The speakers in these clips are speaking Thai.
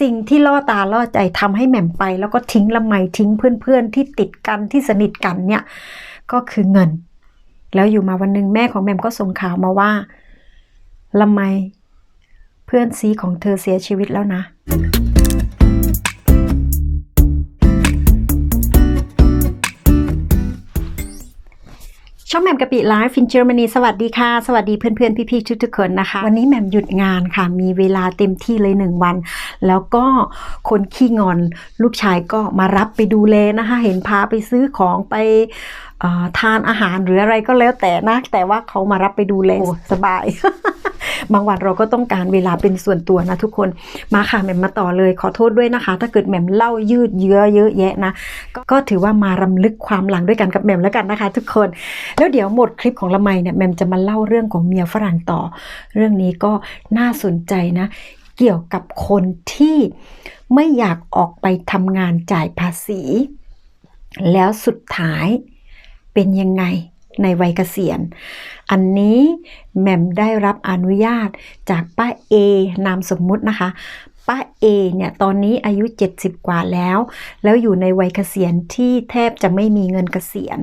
สิ่งที่ล่อตาล่อใจทำให้แหม่มไป แล้วก็ทิ้งละไมทิ้งเพื่อนๆ ที่ติดกันที่สนิทกันเนี่ยก็คือเงิน แล้วอยู่มาวันหนึ่งแม่ของแหม่มก็ส่งข่าวมาว่าละไมเพื่อนซีของเธอเสียชีวิตแล้วนะ ช่องแหม่มกะปิไลฟ์ฟินเจอร์มนีสวัสดีค่ะ สวัสดีเพื่อนๆ พี่ๆ ทุกๆ คนนะคะ วันนี้แหม่มหยุดงานค่ะ มีเวลาเต็มที่เลยหนึ่งวัน แล้วก็คนขี้งอนลูกชายก็มารับไปดูแลนะคะ เห็นพาไปซื้อของไป ทานอาหารหรืออะไรก็แล้วแต่นะ แต่ว่าเขามารับไปดูแลโอ้สบาย บางวันเราก็ต้องการเวลาเป็นส่วนตัวนะทุกคนมาค่ะแหม่มมาต่อเลยขอโทษด้วยนะคะ ถ้าเกิดแหม่มเล่ายืดเยื้อเยอะแยะนะก็ก็ถือว่ามารำลึกความหลังด้วยกันกับแหม่มแล้วกันนะคะ ทุกคน แล้วเดี๋ยวหมดคลิปของละไมเนี่ยแหม่มจะมาเล่าเรื่องของเมียฝรั่งต่อ เรื่องนี้ก็น่าสนใจนะ เกี่ยวกับคนที่ไม่อยากออกไปทำงานจ่ายภาษี แล้วสุดท้าย เป็นยังไงในวัยเกษียณ อันนี้แหม่มได้รับอนุญาตจากป้าเอนามสมมุตินะคะ ป้าเอเนี่ยตอนนี้อายุ 70 กว่าแล้ว แล้วอยู่ในวัยเกษียณที่แทบจะไม่มีเงินเกษียณ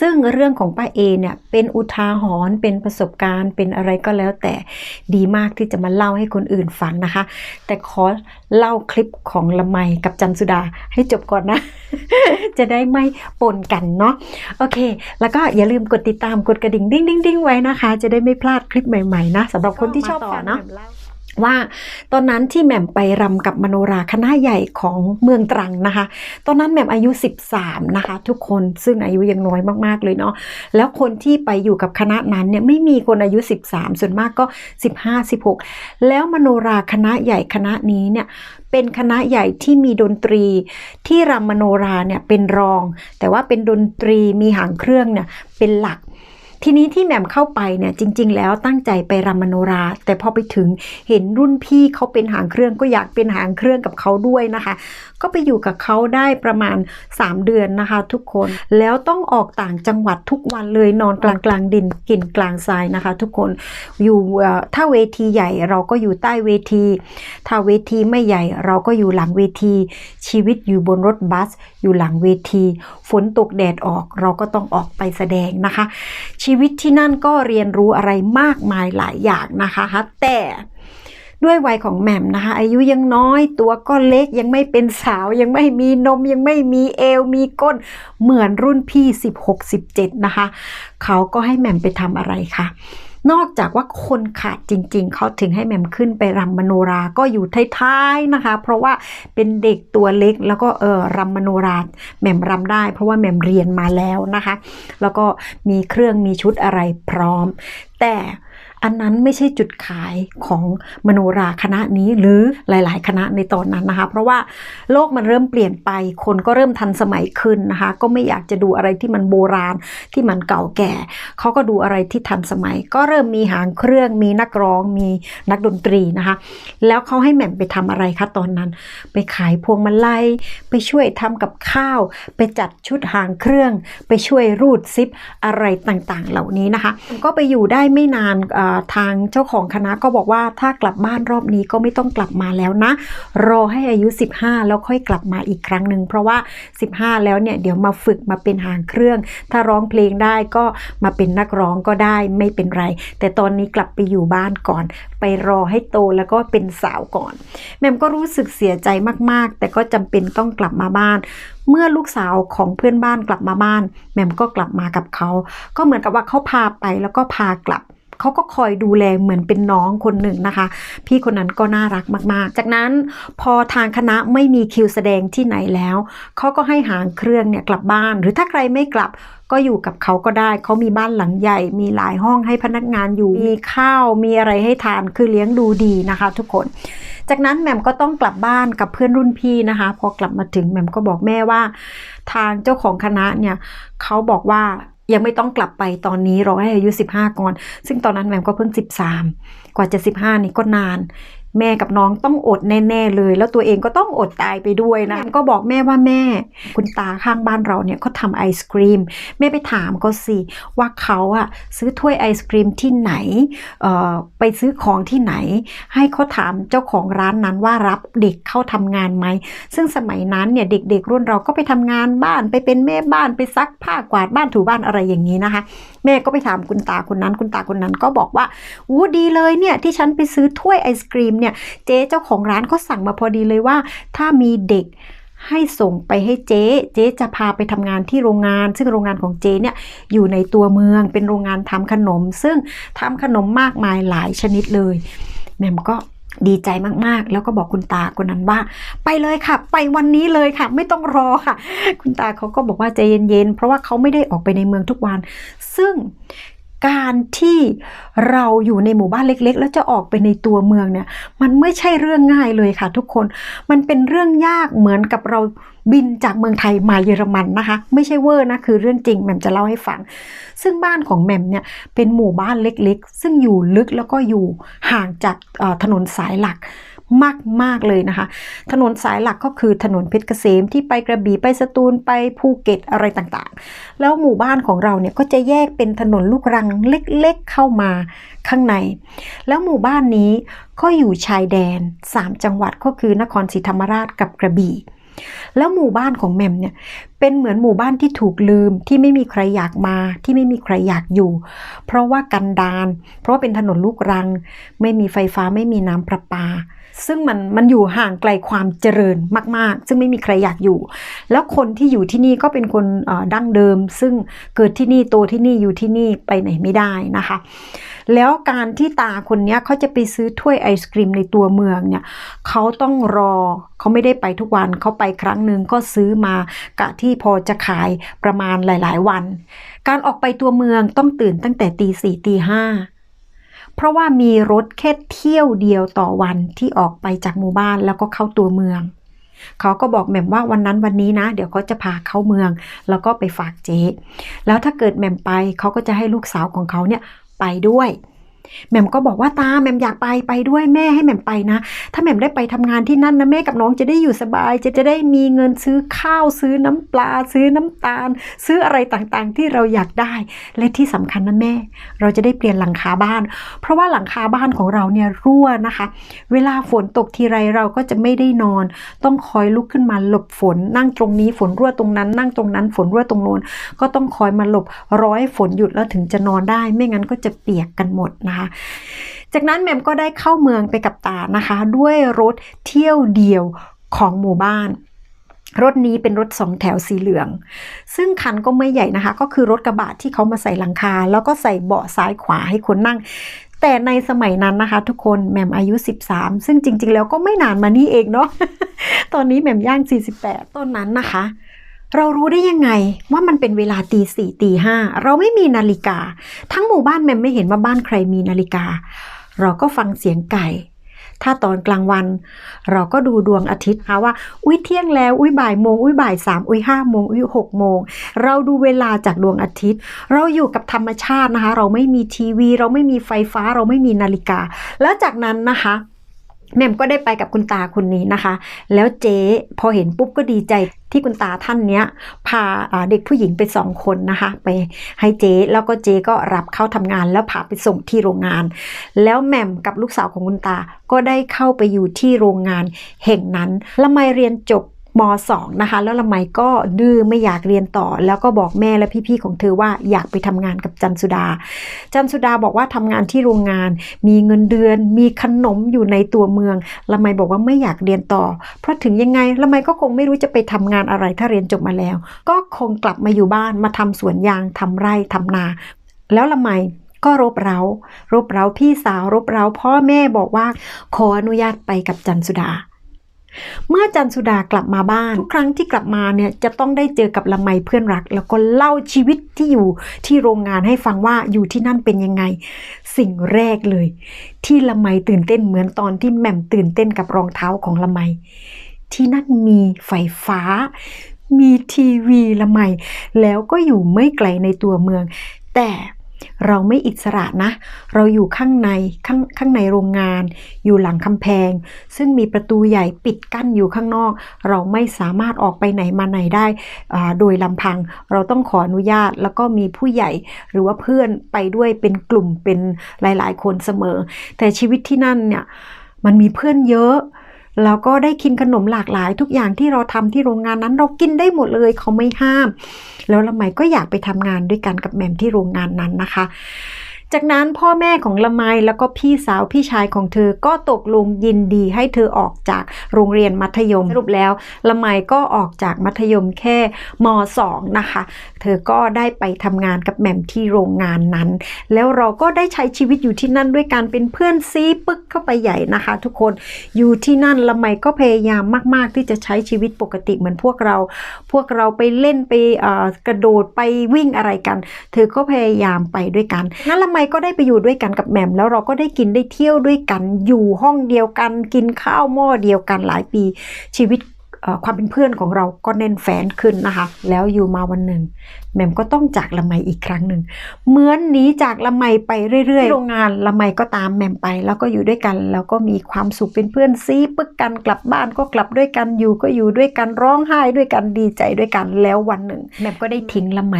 ซึ่งเรื่องของป้าเอเนี่ยเป็นอุทาหรณ์เป็นประสบการณ์ เป็นอะไรก็แล้วแต่ดีมากที่จะมาเล่าให้คนอื่นฟังนะคะ แต่ขอเล่าคลิปของละไมกับจันสุดาให้จบก่อนนะ จะได้ไม่ปนกันเนาะโอเค แล้วก็อย่าลืมกดติดตามกดกระดิ่งดิ้งดิ้งดิ้งไว้นะคะ จะได้ไม่พลาดคลิปใหม่ๆนะสำหรับคนที่ชอบฟังเนาะ ว่าตอนนั้นที่แหม่มไปรำกับมโนราคณะใหญ่ของเมืองตรังนะคะ ตอนนั้นแหม่มอายุ 13 นะคะ ทุกคนซึ่งอายุยังน้อยมากๆเลยเนาะแล้วคนที่ไปอยู่กับคณะนั้นเนี่ยไม่มีคนอายุ 13 ส่วนมากก็ 15 16 แล้วมโนราคณะใหญ่คณะนี้เนี่ยเป็นคณะใหญ่ที่มีดนตรีที่รำมโนราเนี่ยเป็นรอง แต่ว่าเป็นดนตรีมีหางเครื่องเนี่ยเป็นหลัก ทีนี้ที่แหม่มเข้าไปเนี่ยจริง ๆ แล้วตั้งใจไปรำมโนรา แต่พอไปถึงเห็นรุ่นพี่เขาเป็นหางเครื่องก็อยากเป็นหางเครื่องกับเขาด้วยนะคะ ก็ไปอยู่กับเขาได้ประมาณ 3 เดือนนะคะ ทุกคนแล้วต้องออกต่างจังหวัดทุกวันเลยนอนกลางกลางดินกินกลางทรายนะคะ ทุกคนอยู่ถ้าเวทีใหญ่เราก็อยู่ใต้เวที ถ้าเวทีไม่ใหญ่เราก็อยู่หลังเวทีชีวิตอยู่บนรถบัส อยู่หลังเวที ฝนตกแดดออกเราก็ต้องออกไปแสดงนะคะ ชีวิตที่นั่นก็เรียนรู้อะไรมากมายหลายอย่างนะคะแต่ด้วยวัยของแหม่มนะคะ อายุยังน้อยตัวก็เล็กยังไม่เป็นสาว ยังไม่มีนมยังไม่มีเอวมีก้น เหมือนรุ่นพี่ 16 17 นะคะ เขาก็ให้แหม่มไปทำอะไรคะ นอกจากว่าคนขาดจริง ๆ เขาถึงให้แหม่มขึ้นไปรำมโนราก็อยู่ท้ายๆนะคะ เพราะว่าเป็นเด็กตัวเล็กแล้วก็เออรำมโนราแหม่มรำได้ เพราะว่าแหม่มเรียนมาแล้วนะคะ แล้วก็มีเครื่องมีชุดอะไรพร้อม แต่ อันนั้นไม่ใช่จุดขายของมโนราคณะนี้หรือหลาย ๆ คณะในตอนนั้นนะคะ เพราะว่าโลกมันเริ่มเปลี่ยนไป คนก็เริ่มทันสมัยขึ้นนะคะ ก็ไม่อยากจะดูอะไรที่มันโบราณที่มันเก่าแก่ เขาก็ดูอะไรที่ทันสมัย ก็เริ่มมีหางเครื่องมีนักร้องมีนักดนตรีนะคะ แล้วเขาให้แหม่มไปทำอะไรคะตอนนั้น ไปขายพวงมาลัยไปช่วยทำกับข้าว ไปจัดชุดหางเครื่อง ไปช่วยรูดซิปอะไรต่าง ๆ เหล่านี้นะคะ ก็ไปอยู่ได้ไม่นานอ่อทางเจ้าของคณะก็บอกว่าถ้ากลับบ้านรอบนี้ก็ไม่ต้องกลับมาแล้วนะ รอให้อายุ 15 แล้วค่อยกลับมาอีกครั้งหนึ่งเพราะว่า 15 แล้วเนี่ยเดี๋ยวมาฝึกมาเป็นหางเครื่อง ถ้าร้องเพลงได้ก็มาเป็นนักร้องก็ได้ไม่เป็นไร แต่ตอนนี้กลับไปอยู่บ้านก่อน ไปรอให้โตแล้วก็เป็นสาวก่อน แม่มก็รู้สึกเสียใจมากๆ แต่ก็จำเป็นต้องกลับมาบ้านเมื่อลูกสาวของเพื่อนบ้านกลับมาบ้านแม่มก็กลับมากับเขา ก็เหมือนกับว่าเขาพาไปแล้วก็พากลับ เขาก็คอยดูแลเหมือนเป็นน้องคนหนึ่งนะคะ พี่คนนั้นก็น่ารักมากๆ จากนั้นพอทางคณะไม่มีคิวแสดงที่ไหนแล้วเขาก็ให้หางเครื่องเนี่ยกลับบ้าน หรือถ้าใครไม่กลับก็อยู่กับเขาก็ได้ เขามีบ้านหลังใหญ่ มีหลายห้องให้พนักงานอยู่ มีข้าว มีอะไรให้ทาน คือเลี้ยงดูดีนะคะ ทุกคน จากนั้นแหม่มก็ต้องกลับบ้านกับเพื่อนรุ่นพี่นะคะ พอกลับมาถึงแหม่มก็บอกแม่ว่า ทางเจ้าของคณะเนี่ยเขาบอกว่า ยังไม่ต้องกลับไปตอนนี้รอให้อายุ 15 ก่อน ซึ่งตอนนั้นแหม่มก็เพิ่ง 13 กว่าจะ 15 นี่ก็นาน แม่กับน้องต้องอดแน่ๆเลย แล้วตัวเองก็ต้องอดตายไปด้วยนะก็บอกแม่ว่าแม่ คุณตาข้างบ้านเราเนี่ยเขาทำไอศครีม แม่ไปถามเขาสิ ว่าเขาอะซื้อถ้วยไอศครีมที่ไหนเอ่อไปซื้อของที่ไหน ให้เขาถามเจ้าของร้านนั้นว่ารับเด็กเข้าทำงานไหม ซึ่งสมัยนั้นเนี่ยเด็กๆ รุ่นเราก็ไปทำงานบ้านไปเป็นแม่บ้านไปซักผ้ากวาดบ้านถูบ้านอะไรอย่างนี้นะคะ แม่ก็ไปถามคุณตาคนนั้น คุณตาคนนั้นก็บอกว่าอู้ดีเลยเนี่ยที่ฉันไปซื้อถ้วยไอศครีมเนี่ย เจ๊เจ้าของร้านก็สั่งมาพอดีเลยว่า ถ้ามีเด็กให้ส่งไปให้เจ๊ เจ๊จะพาไปทำงานที่โรงงาน ซึ่งโรงงานของเจ๊เนี่ยอยู่ในตัวเมือง เป็นโรงงานทำขนม ซึ่งทำขนมมากมายหลายชนิดเลย แม่มก็ดีใจมากๆ แล้วก็บอกคุณตาคนนั้นว่า ไปเลยค่ะ ไปวันนี้เลยค่ะ ไม่ต้องรอค่ะ คุณตาเขาก็บอกว่าใจเย็นๆ เพราะว่าเขาไม่ได้ออกไปในเมืองทุกวัน ซึ่ง การที่เราอยู่ในหมู่บ้านเล็ก ๆ แล้วจะออกไปในตัวเมืองเนี่ยมันไม่ใช่เรื่องง่ายเลยค่ะ ทุกคนมันเป็นเรื่องยากเหมือนกับเราบินจากเมืองไทยมาเยอรมันนะคะ ไม่ใช่เวอร์นะคือเรื่องจริงแหม่มจะเล่าให้ฟัง ซึ่งบ้านของแหม่มเนี่ยเป็นหมู่บ้านเล็ก ๆ ซึ่งอยู่ลึกแล้วก็อยู่ห่างจากถนนสายหลัก มาก ๆ เลยนะคะ ถนนสายหลักก็คือถนนเพชรเกษมที่ไปกระบี่ไปสตูลไปภูเก็ตอะไรต่างๆ แล้วหมู่บ้านของเราเนี่ยก็จะแยกเป็นถนนลูกรังเล็กๆเข้ามาข้างใน แล้วหมู่บ้านนี้ก็อยู่ชายแดน 3 จังหวัดก็คือนครศรีธรรมราชกับกระบี่แล้วหมู่บ้านของแมมเนี่ยเป็นเหมือนหมู่บ้านที่ถูกลืมที่ไม่มีใครอยากมาที่ไม่มีใครอยากอยู่ เพราะว่ากันดาน เพราะาเป็นถนนลูกรัง ไม่มีไฟฟ้าไม่มีน้ำประปา ซึ่งมันมันอยู่ห่างไกลความเจริญมาก ๆ ซึ่งไม่มีใครอยากอยู่ แล้วคนที่อยู่ที่นี่ก็เป็นคนดั้งเดิม ซึ่งเกิดที่นี่โตที่นี่อยู่ที่นี่ไปไหนไม่ได้นะคะ แล้วการที่ตาคนนี้เขาจะไปซื้อถ้วยไอศกรีมในตัวเมืองเนี่ยเขาต้องรอเขาไม่ได้ไปทุกวันเขาไปครั้งหนึ่งก็ซื้อมากะทีพอจะขายประมาณหลาย ๆ วัน การออกไปตัวเมืองต้องตื่นตั้งแต่ตีสี่ตีห้าเพราะว่ามีรถแค่เที่ยวเดียวต่อวันที่ออกไปจากหมู่บ้านแล้วก็เข้าตัวเมือง เขาก็บอกแหม่มว่าวันนั้นวันนี้นะ เดี๋ยวเขาจะพาเข้าเมือง แล้วก็ไปฝากเจ๊แล้วถ้าเกิดแหม่มไปเขาก็จะให้ลูกสาวของเขาเนี่ยไปด้วย แหม่มก็บอกว่าตาแหม่มอยากไปไปด้วยแม่ให้แหม่มไปนะ ถ้าแหม่มได้ไปทำงานที่นั่นนะแม่กับน้องจะได้อยู่สบาย จะจะได้มีเงินซื้อข้าวซื้อน้ำปลา ซื้อน้ำตาล ซื้ออะไรต่างๆ ที่เราอยากได้ และที่สำคัญนะแม่ เราจะได้เปลี่ยนหลังคาบ้าน เพราะว่าหลังคาบ้านของเราเนี่ยรั่วนะคะ เวลาฝนตกทีไรเราก็จะไม่ได้นอน ต้องคอยลุกขึ้นมาหลบฝน นั่งตรงนี้ฝนรั่วตรงนั้น นั่งตรงนั้นฝนรั่วตรงโน้นก็ต้องคอยมาหลบร้อยฝนหยุดแล้วถึงจะนอนได้ ไม่งั้นก็จะเปียกกันหมดนะคะ จากนั้นแหม่มก็ได้เข้าเมืองไปกับตานะคะ ด้วยรถเที่ยวเดียวของหมู่บ้าน รถนี้เป็นรถสองแถวสีเหลือง ซึ่งคันก็ไม่ใหญ่นะคะ ก็คือรถกระบะที่เขามาใส่หลังคา แล้วก็ใส่เบาะซ้ายขวาให้คนนั่งแต่ในสมัยนั้นนะคะ ทุกคนแหม่มอายุ 13 ซึ่งจริง ๆ แล้วก็ไม่นานมานี้เองเนาะ ตอนนี้แหม่มย่าง 48 ตอนนั้นนะคะ เรารู้ได้ยังไงว่ามันเป็นเวลาตีสี่ตีห้าเราไม่มีนาฬิกา ทั้งหมู่บ้านแม่มไม่เห็นว่าบ้านใครมีนาฬิกา เราก็ฟังเสียงไก่ ถ้าตอนกลางวัน เราก็ดูดวงอาทิตย์ค่ะว่า อุ้ยเที่ยงแล้ว อุ้ยบ่ายโมง อุ้ยบ่ายสามอุ้ยห้าโมงอุ้ยหกโมง เราดูเวลาจากดวงอาทิตย์ เราอยู่กับธรรมชาตินะคะ เราไม่มีทีวี เราไม่มีไฟฟ้า เราไม่มีนาฬิกา แล้วจากนั้นนะคะ แม่มก็ได้ไปกับคุณตาคนนี้นะคะ แล้วเจ๊พอเห็นปุ๊บก็ดีใจที่คุณตาท่านเนี้ยพาาเด็กผู้หญิงไปสองคนนะคะ ไปให้เจ๊แล้วก็เจ๊ก็รับเข้าทำงานแล้วพาไปส่งที่โรงงาน แล้วแม่มกับลูกสาวของคุณตาก็ได้เข้าไปอยู่ที่โรงงานแห่งนั้นละไมเรียนจบ ม .2 นะคะ แล้วละไมก็ดื้อไม่อยากเรียนต่อ แล้วก็บอกแม่และพี่ๆของเธอว่าอยากไปทำงานกับจันสุดา จันสุดาบอกว่าทำงานที่โรงงาน มีเงินเดือน มีขนมอยู่ในตัวเมืองละไมบอกว่าไม่อยากเรียนต่อ เพราะถึงยังไงละไมก็คงไม่รู้จะไปทำงานอะไรถ้าเรียนจบมาแล้ว ก็คงกลับมาอยู่บ้านมาทำสวนยางทำไร่ทำนา แล้วละไมก็รบเร้ารบเร้าพี่สาวรบเร้าพ่อแม่บอกว่าขออนุญาตไปกับจันสุดา เมื่อจันสุดากลับมาบ้าน ทุกครั้งที่กลับมาเนี่ยจะต้องได้เจอกับละไมเพื่อนรัก แล้วก็เล่าชีวิตที่อยู่ที่โรงงานให้ฟังว่าอยู่ที่นั่นเป็นยังไง สิ่งแรกเลย ที่ละไมตื่นเต้นเหมือนตอนที่แหม่มตื่นเต้นกับรองเท้าของละไม ที่นั่นมีไฟฟ้า มีทีวีละไม แล้วก็อยู่ไม่ไกลในตัวเมือง แต่ เราไม่อิสระนะ เราอยู่ข้างในข้างข้างในโรงงาน อยู่หลังกำแพง ซึ่งมีประตูใหญ่ปิดกั้นอยู่ข้างนอก เราไม่สามารถออกไปไหนมาไหนได้โดยลำพัง เราต้องขออนุญาตแล้วก็มีผู้ใหญ่หรือว่าเพื่อนไปด้วยเป็นกลุ่มเป็นหลาย ๆ คนเสมอ แต่ชีวิตที่นั่นเนี่ยมันมีเพื่อนเยอะ แล้วก็ได้กินขนมหลากหลาย ทุกอย่างที่เราทำที่โรงงานนั้นเรากินได้หมดเลยเขาไม่ห้าม แล้วละไมก็อยากไปทำงานด้วยกันกับแหม่มที่โรงงานนั้นนะคะ จากนั้นพ่อแม่ของละไมแล้วก็พี่สาวพี่ชายของเธอก็ตกลงยินดีให้เธอออกจากโรงเรียนมัธยมสรุปแล้ว ละไมก็ออกจากมัธยมแค่ม .2 นะคะ เธอก็ได้ไปทำงานกับแหม่มที่โรงงานนั้น แล้วเราก็ได้ใช้ชีวิตอยู่ที่นั่นด้วยการเป็นเพื่อนซีปึกเข้าไปใหญ่นะคะ ทุกคนอยู่ที่นั่นละไมก็พยายามมาก ๆ ที่จะใช้ชีวิตปกติเหมือนพวกเรา พวกเราไปเล่นไปกระโดดไปวิ่งอะไรกัน เธอก็พยายามไปด้วยกันนั้นละไมก็ได้ไปอยู่ด้วยกันกับแหม่มแล้วเราก็ได้กินได้เที่ยวด้วยกันอยู่ห้องเดียวกัน กินข้าวหม้อเดียวกันหลายปี ชีวิตความเป็นเพื่อนของเราก็แน่นแฟนขึ้นนะคะ แล้วอยู่มาวันหนึ่งแหม่มก็ต้องจากละไมอีกครั้งหนึ่งเหมือนหนีจากละไมไปเรื่อยๆโรงงานละไมก็ตามแหม่มไป แล้วก็อยู่ด้วยกัน แล้วก็มีความสุขเป็นเพื่อนซีปึกกันกลับบ้านก็กลับด้วยกันอยู่ก็อยู่ด้วยกันร้องไห้ด้วยกันดีใจด้วยกันแล้ววันหนึ่งแหม่มก็ได้ทิ้งละไม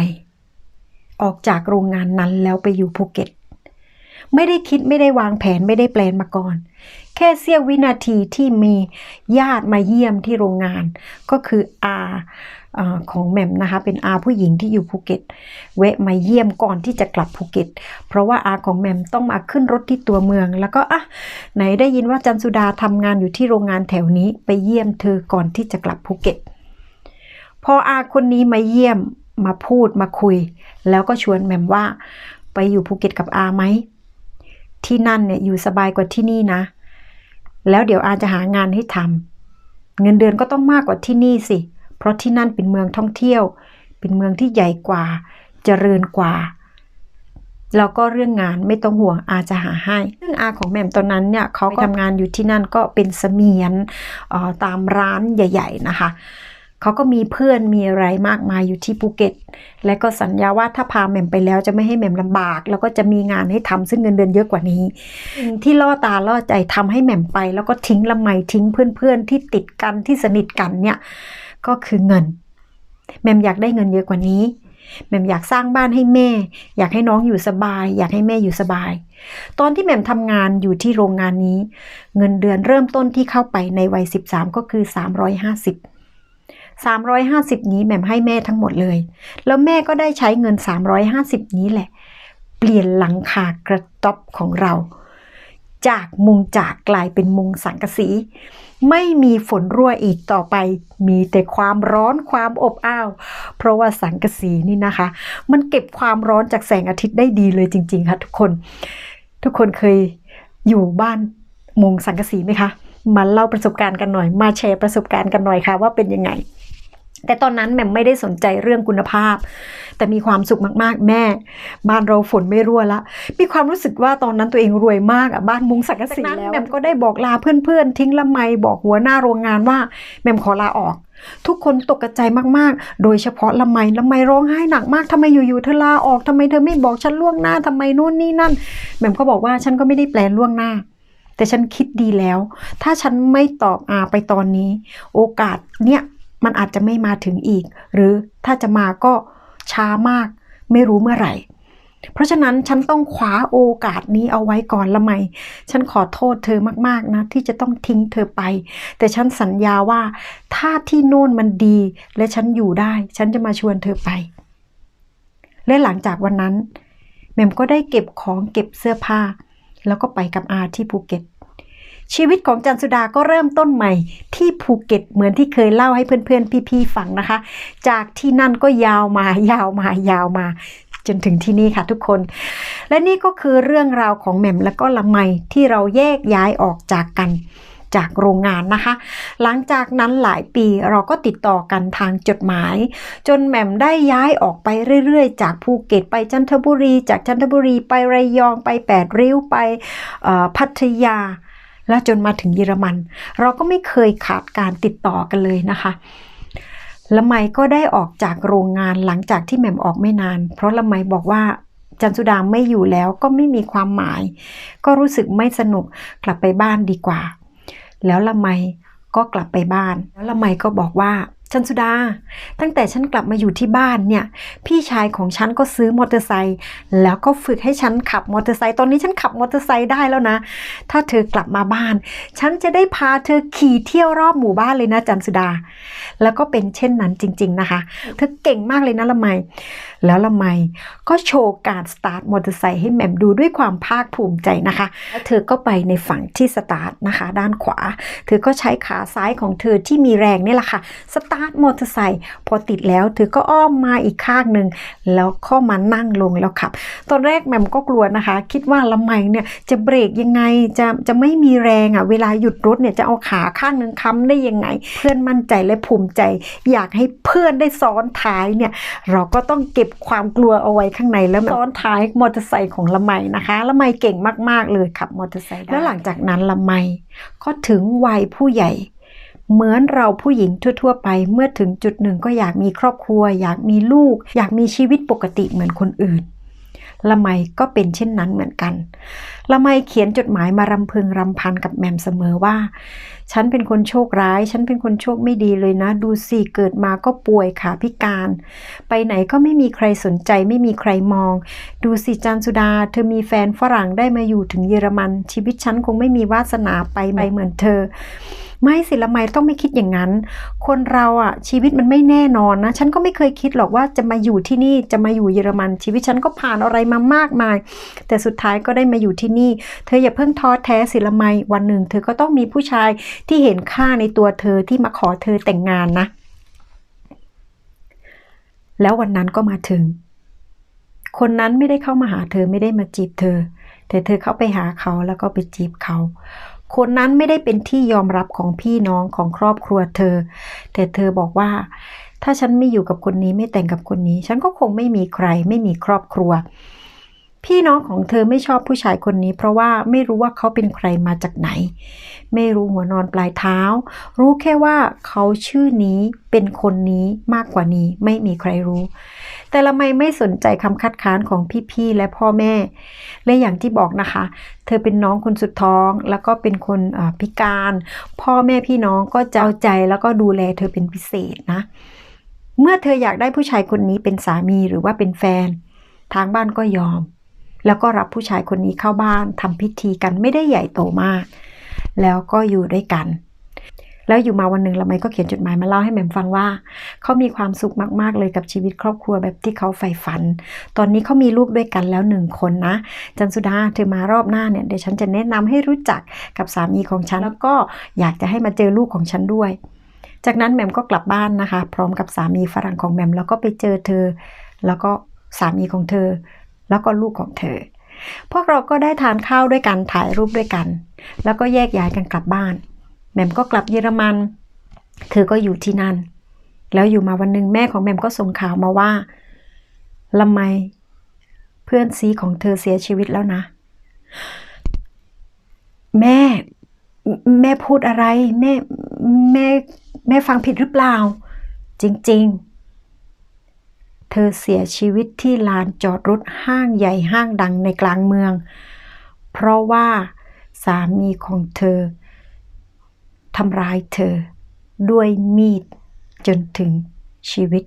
ออกจากโรงงานนั้นแล้วไปอยู่ภูเก็ต ไม่ได้คิดไม่ได้วางแผนไม่ได้แปลนมาก่อน แค่เสี้ยววินาทีที่มีญาติมาเยี่ยมที่โรงงาน ก็คืออาของแหม่มนะคะเป็นอาผู้หญิงที่อยู่ภูเก็ตแวะมาเยี่ยมก่อนที่จะกลับภูเก็ต เพราะว่าอาของแหม่มต้องมาขึ้นรถที่ตัวเมือง แล้วก็อะไหนได้ยินว่าจันสุดาทำงานอยู่ที่โรงงานแถวนี้ไปเยี่ยมเธอก่อนที่จะกลับภูเก็ต พออาคนนี้มาเยี่ยม มาพูดมาคุย แล้วก็ชวนแหม่มว่า ไปอยู่ภูเก็ตกับอาไหม ที่นั่นเนี่ยอยู่สบายกว่าที่นี่นะ แล้วเดี๋ยวอาจะหางานให้ทำเงินเดือนก็ต้องมากกว่าที่นี่สิ เพราะที่นั่นเป็นเมืองท่องเที่ยว เป็นเมืองที่ใหญ่กว่า เจริญกว่าแล้วก็เรื่องงานไม่ต้องห่วงอาจะหาให้ซึ่งอาของแหม่มตอนนั้นเนี่ยเขาก็ทำงานอยู่ที่นั่นก็เป็นเสมียนออตามร้านใหญ่ ๆ นะคะ เขาก็มีเพื่อนมีอะไรมากมายอยู่ที่ภูเก็ต และก็สัญญาว่าถ้าพาแหม่มไปแล้วจะไม่ให้แหม่มลำบาก แล้วก็จะมีงานให้ทำซึ่งเงินเดือนเยอะกว่านี้สิ่งที่ล่อตาล่อใจทำให้แหม่มไป แล้วก็ทิ้งละไมทิ้งเพื่อนๆที่ติดกันที่สนิทกันเนี่ยก็คือเงินแหม่มอยากได้เงินเยอะกว่านี้แหม่มอยากสร้างบ้านให้แม่ อยากให้น้องอยู่สบาย อยากให้แม่อยู่สบาย ตอนที่แหม่มทำงานอยู่ที่โรงงานนี้ เงินเดือนเริ่มต้นที่เข้าไปในวัย 13 ก็คือ 350 350 นี้แหม่มให้แม่ทั้งหมดเลย แล้วแม่ก็ได้ใช้เงิน 350 นี้แหละ เปลี่ยนหลังคากระต๊อบของเรา จากมุงจากกลายเป็นมุงสังกะสี ไม่มีฝนรั่วอีกต่อไป มีแต่ความร้อนความอบอ้าว เพราะว่าสังกะสีนี่นะคะ มันเก็บความร้อนจากแสงอาทิตย์ได้ดีเลยจริง ๆค่ะทุกคน ทุกคนเคยอยู่บ้านมุงสังกะสีไหมคะมาเล่าประสบการณ์กันหน่อย มาแชร์ประสบการณ์กันหน่อยค่ะว่าเป็นยังไง แต่ตอนนั้นแหม่มไม่ได้สนใจเรื่องคุณภาพ แต่มีความสุขมากๆ แม่ บ้านเราฝนไม่รั่วละ มีความรู้สึกว่าตอนนั้นตัวเองรวยมากอะบ้านมุงสังกะสีแล้วแหม่มก็ได้บอกลาเพื่อนๆ ทิ้งละไมบอกหัวหน้าโรงงานว่าแหม่มขอลาออกทุกคนตกใจมากๆ โดยเฉพาะละไมละไมร้องไห้หนักมากทำไมอยู่ๆเธอลาออกทำไมเธอไม่บอกฉันล่วงหน้าทำไมนู่นนี่นั่นแหม่มก็บอกว่าฉันก็ไม่ได้แปลนล่วงหน้า แต่ฉันคิดดีแล้ว ถ้าฉันไม่ตอบอาไปตอนนี้ โอกาสเนี่ย มันอาจจะไม่มาถึงอีก หรือถ้าจะมาก็ช้ามาก ไม่รู้เมื่อไหร่ เพราะฉะนั้นฉันต้องคว้าโอกาสนี้เอาไว้ก่อนละไมฉันขอโทษเธอมากๆนะ ที่จะต้องทิ้งเธอไป แต่ฉันสัญญาว่า ถ้าที่โน่นมันดี และฉันอยู่ได้ ฉันจะมาชวนเธอไป และหลังจากวันนั้นแมมก็ได้เก็บของเก็บเสื้อผ้า แล้วก็ไปกับอาที่ภูเก็ต ชีวิตของจันสุดาก็เริ่มต้นใหม่ ที่ภูเก็ตเหมือนที่เคยเล่าให้เพื่อนๆ พี่ๆฟังนะคะ จากที่นั่นก็ยาวมายาวมายาวมาจนถึงที่นี่ค่ะทุกคน และนี่ก็คือเรื่องราวของแหม่มและก็ละไมที่เราแยกย้ายออกจากกันจากโรงงานนะคะ หลังจากนั้นหลายปีเราก็ติดต่อกันทางจดหมาย จนแหม่มได้ย้ายออกไปเรื่อยๆ จากภูเก็ตไปจันทบุรี จากจันทบุรีไประยองไปแปดริ้วไปพัทยา แล้วจนมาถึงเยอรมัน เราก็ไม่เคยขาดการติดต่อกันเลยนะคะละไมก็ได้ออกจากโรงงานหลังจากที่แหม่มออกไม่นาน เพราะละไมบอกว่าจันสุดาไม่อยู่แล้วก็ไม่มีความหมาย ก็รู้สึกไม่สนุกกลับไปบ้านดีกว่า แล้วละไมก็กลับไปบ้าน แล้วละไมก็บอกว่า จันสุดา ตั้งแต่ฉันกลับมาอยู่ที่บ้านเนี่ย พี่ชายของฉันก็ซื้อมอเตอร์ไซค์แล้วก็ฝึกให้ฉันขับมอเตอร์ไซค์ตอนนี้ฉันขับมอเตอร์ไซค์ได้แล้วนะ ถ้าเธอกลับมาบ้าน ฉันจะได้พาเธอขี่เที่ยวรอบหมู่บ้านเลยนะจันสุดา แล้วก็เป็นเช่นนั้นจริง ๆนะคะ เธอเก่งมากเลยนะละไมแล้วละไมก็โชว์การสตาร์ทมอเตอร์ไซค์ให้แหม่มดูด้วยความภาคภูมิใจนะคะแล้วเธอก็ไปในฝั่งที่สตาร์ทนะคะ ด้านขวา เธอก็ใช้ขาซ้ายของเธอที่มีแรงนี่แหละค่ะสตาร์ทมอเตอร์ไซค์พอติดแล้ว เธอก็อ้อมมาอีกข้างหนึ่งแล้วเข้ามานั่งลงแล้วขับ ตอนแรกแหม่มก็กลัวนะคะ คิดว่าละไมเนี่ยจะเบรกยังไงจะจะไม่มีแรงอะเวลาหยุดรถเนี่ยจะเอาขาข้างหนึ่งค้ำได้ยังไง เพื่อนมั่นใจและภูมิใจ อยากให้เพื่อนได้ซ้อนท้ายเนี่ยเราก็ต้องเก็บความกลัวเอาไว้ข้างในแล้วซ้อนท้ายมอเตอร์ไซค์ของละไมนะคะละไมเก่งมากๆเลยขับมอเตอร์ไซค์ได้แล้วหลังจากนั้นละไมก็ถึงวัยผู้ใหญ่ เหมือนเราผู้หญิงทั่ว ๆ ไปเมื่อถึงจุดหนึ่งก็อยากมีครอบครัว อยากมีลูก อยากมีชีวิตปกติเหมือนคนอื่น ละไมก็เป็นเช่นนั้นเหมือนกัน ละไมเขียนจดหมายมารำพึงรำพันกับแมมเสมอว่า ฉันเป็นคนโชคร้าย ฉันเป็นคนโชคไม่ดีเลยนะ ดูสิ เกิดมาก็ป่วยขาพิการ ไปไหนก็ไม่มีใครสนใจ ไม่มีใครมอง ดูสิจันสุดา เธอมีแฟนฝรั่งได้มาอยู่ถึงเยอรมัน ชีวิตฉันคงไม่มีวาสนาไปไปเหมือนเธอ ไม่สิละไมต้องไม่คิดอย่างนั้น คนเราอะชีวิตมันไม่แน่นอนนะ ฉันก็ไม่เคยคิดหรอกว่าจะมาอยู่ที่นี่จะมาอยู่เยอรมัน ชีวิตฉันก็ผ่านอะไรมามากมาย แต่สุดท้ายก็ได้มาอยู่ที่นี่ เธออย่าเพิ่งท้อแท้สิละไมวันหนึ่ง เธอก็ต้องมีผู้ชายที่เห็นค่าในตัวเธอที่มาขอเธอแต่งงานนะ แล้ววันนั้นก็มาถึง คนนั้นไม่ได้เข้ามาหาเธอไม่ได้มาจีบเธอ แต่เธอเข้าไปหาเขาแล้วก็ไปจีบเขา คนนั้นไม่ได้เป็นที่ยอมรับของพี่น้องของครอบครัวเธอ แต่เธอบอกว่า ถ้าฉันไม่อยู่กับคนนี้ไม่แต่งกับคนนี้ ฉันก็คงไม่มีใคร ไม่มีครอบครัว พี่น้องของเธอไม่ชอบผู้ชายคนนี้ เพราะว่าไม่รู้ว่าเขาเป็นใครมาจากไหน ไม่รู้หัวนอนปลายเท้า รู้แค่ว่าเขาชื่อนี้เป็นคนนี้มากกว่านี้ไม่มีใครรู้ แต่ละไม่ไม่สนใจคำคัดค้านของพี่ๆและพ่อแม่ และอย่างที่บอกนะคะ เธอเป็นน้องคนสุดท้อง แล้วก็เป็นคนพิการ พ่อแม่พี่น้องก็จะเอาใจแล้วก็ดูแลเธอเป็นพิเศษนะ เมื่อเธออยากได้ผู้ชายคนนี้เป็นสามีหรือว่าเป็นแฟน ทางบ้านก็ยอม แล้วก็รับผู้ชายคนนี้เข้าบ้านทำพิธีกันไม่ได้ใหญ่โตมาก แล้วก็อยู่ด้วยกัน แล้วอยู่มาวันหนึ่งละไมก็เขียนจดหมายมาเล่าให้แหม่มฟังว่าเขามีความสุขมากๆเลยกับชีวิตครอบครัวแบบที่เขาใฝ่ฝัน ตอนนี้เขามีลูกด้วยกันแล้วหนึ่งคนนะ จันสุดาเธอมารอบหน้าเนี่ยเดี๋ยวฉันจะแนะนำให้รู้จักกับสามีของฉันแล้วก็อยากจะให้มาเจอลูกของฉันด้วย จากนั้นแหม่มก็กลับบ้านนะคะ พร้อมกับสามีฝรั่งของแหม่มแล้วก็ไปเจอเธอ แล้วก็สามีของเธอ แล้วก็ลูกของเธอ พวกเราก็ได้ทานข้าวด้วยกันถ่ายรูปด้วยกัน แล้วก็แยกย้ายกันกลับบ้านแหม่มก็กลับเยอรมัน เธอก็อยู่ที่นั่น แล้วอยู่มาวันหนึ่งแม่ของแหม่มก็ส่งข่าวมาว่าละไมเพื่อนซีของเธอเสียชีวิตแล้วนะ แม่แม่พูดอะไร แม่แม่แม่ฟังผิดหรือเปล่า จริง ๆ เธอเสียชีวิตที่ลานจอดรถห้างใหญ่ห้างดังในกลางเมือง เพราะว่าสามีของเธอทำร้ายเธอ ด้วยมีดจนถึงชีวิต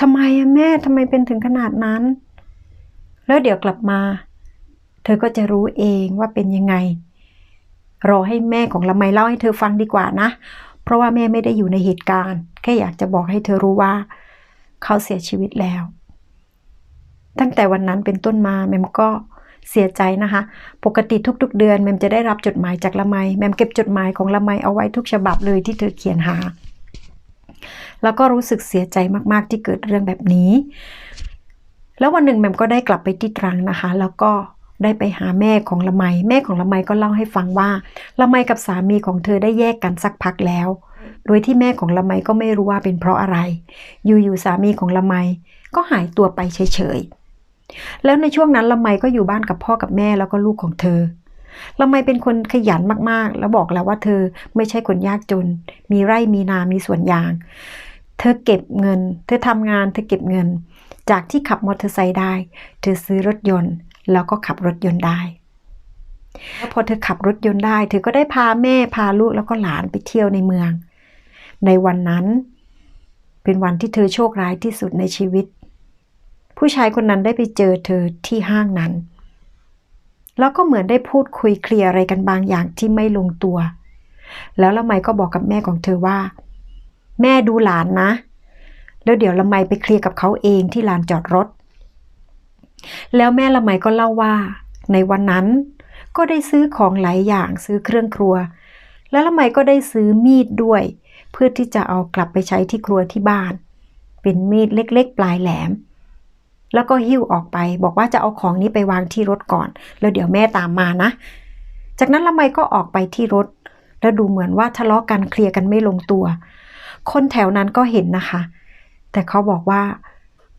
ทำไมอะแม่ทำไมเป็นถึงขนาดนั้น แล้วเดี๋ยวกลับมา เธอก็จะรู้เองว่าเป็นยังไง รอให้แม่ของละไมเล่าให้เธอฟังดีกว่านะ เพราะว่าแม่ไม่ได้อยู่ในเหตุการณ์ แค่อยากจะบอกให้เธอรู้ว่า เขาเสียชีวิตแล้ว ตั้งแต่วันนั้นเป็นต้นมาแมมก็เสียใจนะคะ ปกติทุกๆ เดือนแมมจะได้รับจดหมายจากละไมแมมเก็บจดหมายของละไมเอาไว้ทุกฉบับเลยที่เธอเขียนหา แล้วก็รู้สึกเสียใจมากๆที่เกิดเรื่องแบบนี้ แล้ววันหนึ่งแมมก็ได้กลับไปที่ตรังนะคะ แล้วก็ได้ไปหาแม่ของละไม แม่ของละไมก็เล่าให้ฟังว่า ละไมกับสามีของเธอได้แยกกันสักพักแล้ว โดยที่แม่ของละไมก็ไม่รู้ว่าเป็นเพราะอะไร อยู่ๆสามีของละไมก็หายตัวไปเฉยๆ แล้วในช่วงนั้นละไมก็อยู่บ้านกับพ่อกับแม่แล้วก็ลูกของเธอละไมเป็นคนขยันมากๆ แล้วบอกแล้วว่าเธอไม่ใช่คนยากจน มีไร่มีนา มีสวนยาง เธอเก็บเงิน เธอทำงาน เธอเก็บเงิน จากที่ขับมอเตอร์ไซค์ได้ เธอซื้อรถยนต์ แล้วก็ขับรถยนต์ได้แล้วพอเธอขับรถยนต์ได้ เธอก็ได้พาแม่พาลูกแล้วก็หลานไปเที่ยวในเมือง ในวันนั้น เป็นวันที่เธอโชคร้ายที่สุดในชีวิต ผู้ชายคนนั้นได้ไปเจอเธอที่ห้างนั้น แล้วก็เหมือนได้พูดคุยเคลียร์อะไรกันบางอย่างที่ไม่ลงตัว แล้วละไมก็บอกกับแม่ของเธอว่า แม่ดูหลานนะ แล้วเดี๋ยวละไมไปเคลียร์กับเขาเองที่ลานจอดรถ แล้วแม่ละไมก็เล่าว่า ในวันนั้นก็ได้ซื้อของหลายอย่างซื้อเครื่องครัว แล้วละไมก็ได้ซื้อมีดด้วย เพื่อที่จะเอากลับไปใช้ที่ครัวที่บ้าน เป็นมีดเล็กๆ ปลายแหลม แล้วก็หิ้วออกไป บอกว่าจะเอาของนี้ไปวางที่รถก่อน แล้วเดี๋ยวแม่ตามมานะ จากนั้นละไมก็ออกไปที่รถ แล้วดูเหมือนว่าทะเลาะกันเคลียร์กันไม่ลงตัว คนแถวนั้นก็เห็นนะคะ แต่เขาบอกว่า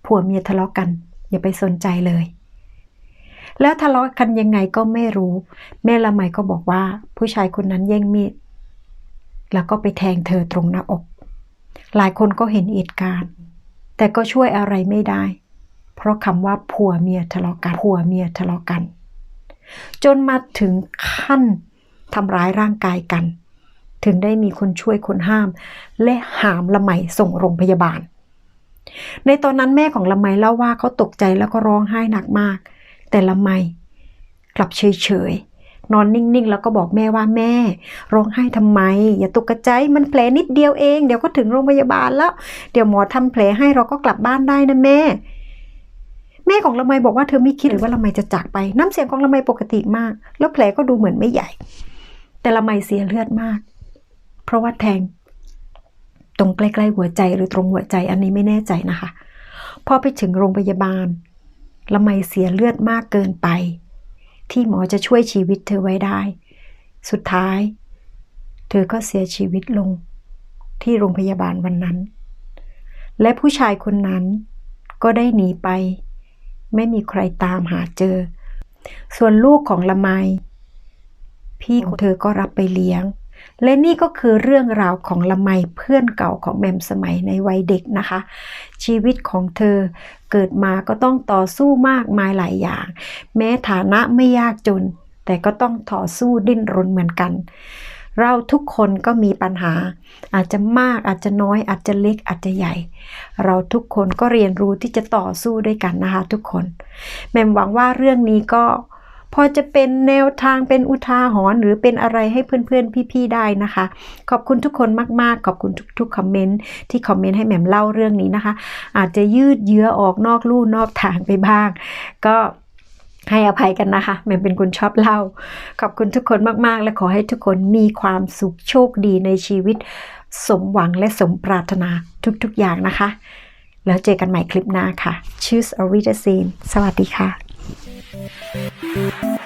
ผัวเมียทะเลาะกัน อย่าไปสนใจเลย แล้วทะเลาะกันยังไงก็ไม่รู้ แม่ละไมก็บอกว่าผู้ชายคนนั้นแย่งมีด แล้วก็ไปแทงเธอตรงหน้าอก หลายคนก็เห็นเหตุการณ์ แต่ก็ช่วยอะไรไม่ได้ เพราะคำว่าผัวเมียทะเลาะกันผัวเมียทะเลาะกัน จนมาถึงขั้นทำร้ายร่างกายกัน ถึงได้มีคนช่วยคนห้าม และหามละไมส่งโรงพยาบาล ในตอนนั้นแม่ของละไมเล่าว่าเขาตกใจแล้วก็ร้องไห้หนักมาก แต่ละไมกลับเฉยๆ นอนนิ่งๆ แล้วก็บอกแม่ว่าแม่ร้องไห้ทำไม อย่าตกใจมันแผลนิดเดียวเอง เดี๋ยวก็ถึงโรงพยาบาลแล้ว เดี๋ยวหมอทำแผลให้เราก็กลับบ้านได้นะแม่ แม่ของละไมบอกว่าเธอไม่คิดเลยว่าละไมจะจากไป น้ำเสียงของละไมปกติมาก แล้วแผลก็ดูเหมือนไม่ใหญ่ แต่ละไมเสียเลือดมาก เพราะว่าแทง ตรงใกล้ๆหัวใจหรือตรงหัวใจอันนี้ไม่แน่ใจนะคะพอไปถึงโรงพยาบาลละไมเสียเลือดมากเกินไป ที่หมอจะช่วยชีวิตเธอไว้ได้ สุดท้าย เธอก็เสียชีวิตลงที่โรงพยาบาลวันนั้น และผู้ชายคนนั้นก็ได้หนีไป ไม่มีใครตามหาเจอ ส่วนลูกของละไม พี่ของเธอก็รับไปเลี้ยง และนี่ก็คือเรื่องราวของละไมเพื่อนเก่าของแมมสมัยในวัยเด็กนะคะ ชีวิตของเธอเกิดมาก็ต้องต่อสู้มากมายหลายอย่าง แม้ฐานะไม่ยากจน แต่ก็ต้องต่อสู้ดิ้นรนเหมือนกัน เราทุกคนก็มีปัญหา อาจจะมากอาจจะน้อย อาจจะเล็กอาจจะใหญ่ เราทุกคนก็เรียนรู้ที่จะต่อสู้ด้วยกันนะคะทุกคน แมมหวังว่าเรื่องนี้ก็ พอจะเป็นแนวทางเป็นอุทาหรณ์หรือเป็นอะไรให้เพื่อนๆ พี่ๆได้นะคะ ขอบคุณทุกคนมากๆ ขอบคุณทุกๆคอมเมนต์ที่คอมเมนต์ให้แหม่มเล่าเรื่องนี้นะคะ อาจจะยืดเยื้อออกนอกลู่นอกทางไปบ้าง ก็ให้อภัยกันนะคะแหม่มเป็นคนชอบเล่า ขอบคุณทุกคนมากๆ และขอให้ทุกคนมีความสุขโชคดีในชีวิต สมหวังและสมปรารถนาทุกๆอย่างนะคะ แล้วเจอกันใหม่คลิปหน้าค่ะ Choose a reader scene สวัสดีค่ะ Thank you.